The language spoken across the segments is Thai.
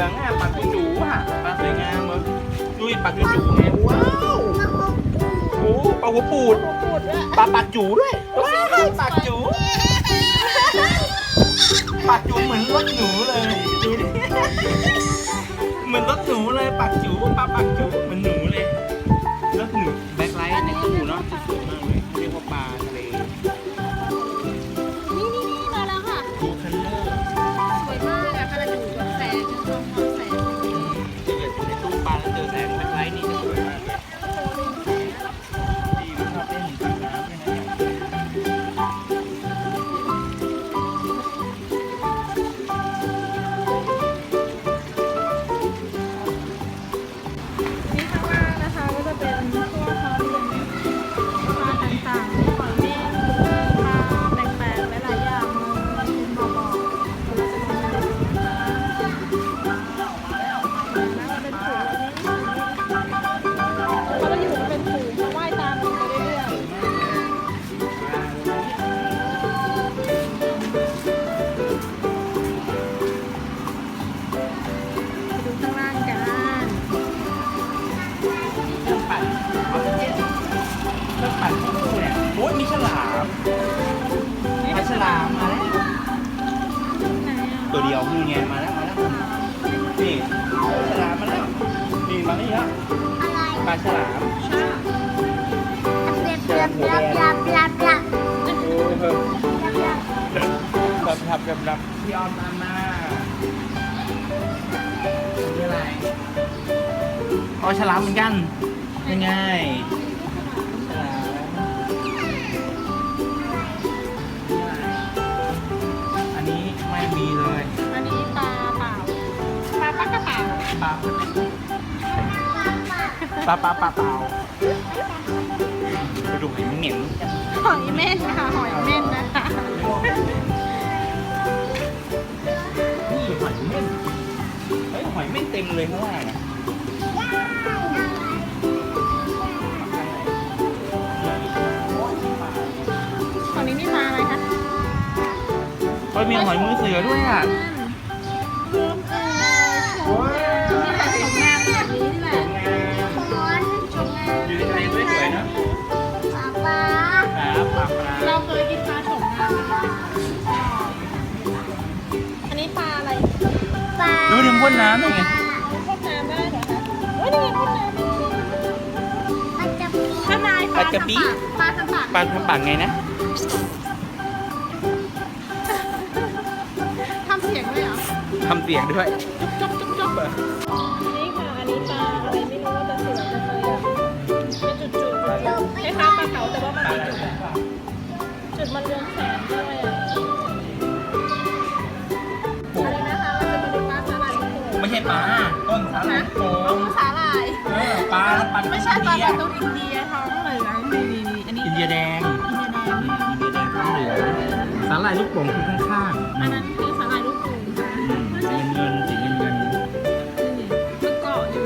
ลืองๆอะปลาจูจูอะปลาสวยงามเลยดูดิปลาจูจูไงว้าวโอ้ปลาหัวปูดตัวปูดด้วยปลาปากจูด้วยว้าวปากจูปากจูเหมือนรถหนูเลยดูดิเหมือนรถหนูเลยปากจูปลาปากจูามปลาฉลามมาแล้วตัวเดียวนี่ไงมาแล้วมาแล้วนี่ฉลามมาแล้วนี่มานี่แล้วปลาฉลามโอ้เพิ่มแบบทับแบบแบบพี่ออมตามมานี่อะไรอ๋อฉลามเหมือนกันยังไง ปาปลาปลาปลาปลาเปล่าไปดูหอยเหม็นหอยเม่นค่ะหอยเม่นนะคะนี่หอยเม่นเฮ้ยหอยเม่นเต็มเลยข้างล่างอะฝั่งนี้นี่ปลาอะไรคะ เฮ้ยมีหอยมือเสือด้วยอะ ดูดิมพ่นน้ำได้ไงพ่นน้ำได้เหรอคะเฮ้ยนี่ไงพ่นน้ำข้างในปลาทำปากปลาทำปากปลาทำปากไงนะ ทำเสียงด้วยเหรอ ทำเสียงด้วยจุ๊บจุ๊บจุ๊บจุ๊บนี่ค่ะ อันนี้ปลาอะไรไม่รู้ว่าจะสวยจังเลยอะเป็นจุดจุดจุดคล้ายๆปลาเก๋าแต่ว่ามันปลามีอะไรจุด จุดมันเรืองแสงด้วยอะ ปุ่นไม่ใช่ปลาต้นสาหร่ายโป่อ๋องสาหร่ายเออปลาปลาไม่ใช่ปลาอินกเดียระตุ้นอินเดียท้องเหลืองนี่นี่นี่อันนี้อินเดียแดงอินเดียแดงอืมอินเดียแดงท้องเหลืองสาหร่ายลูกโป่งคือข้างๆอันนั้นคือสาหร่ายลูกโป่งค่ะอืมสีเงินๆสีเงินนี่มันเกาะอยู่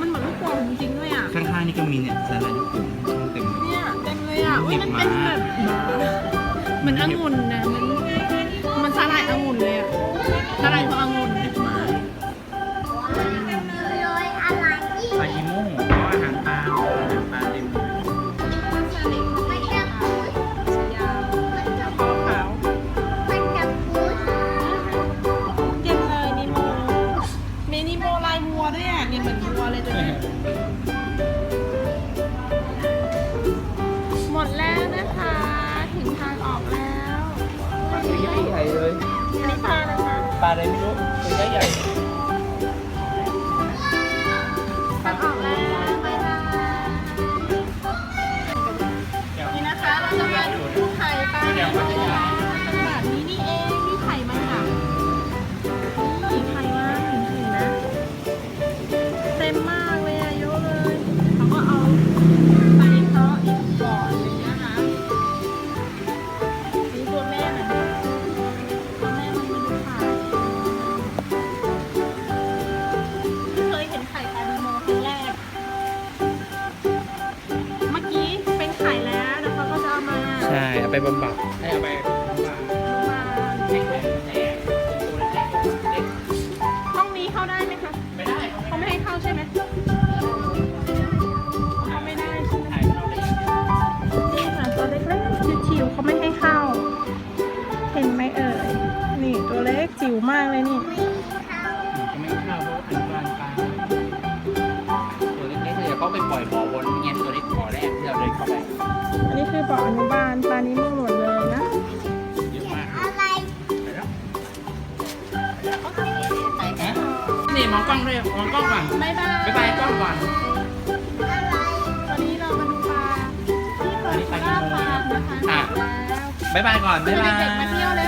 มันเหมือนลูกโป่งจริงๆด้วยอะๆข้างๆนี่ก็มีเนี่ยสาหร่ายลูกโป่งช่องเต็มเลยเนี่ยเต็มเลยอะอุ้ยมันเป็นแบบเหมือนองุ่นนะเหมันมัน ญ่ๆเลยอันนี้ปลานะคะปลาอะไรไม่รู้ตัวใหญ่ บำบัดให้เอาไปบำบัดให้แผลแผลตัวเล็กๆเล็กห้องนี้เข้าได้ไหมคะไม่ได้เขาเขาไม่ให้เข้าใช่ไหมเขาไม่ได้ใช่ไหมถ่ายเราได้ยังไงนี่ค่ะตัวเล็กๆจิ๋วๆเขาไม่ให้เข้า เห็นไหมเอ่ยนี่ตัวเล็กจิ๋วมากเลยนี่จะไม่เข้าเพราะอนุบาลปลาตัวเล็กๆเลยเขาไปปล่อยบ่อวนเงี้ยตัวเล็กบ่อแรกที่เราเดินเข้าไป อันนี้คือบ่ออนุบาลปลานี้โมหมดเลยนะเยอะมากอะไรไปแล้วฮะนี่มองกล้องด้วยมองกล้องก่อนบ๊ายบายบ๊ายบายกล้องก่อนตอนนี้เรามาดูปลาที่เปิดอันนี้ปลาหน้านิโมฟาร์มนะคะอะแล้วบ๊ายบายก่อนบ๊ายบาย เด็กๆมาเที่ยวเร็ว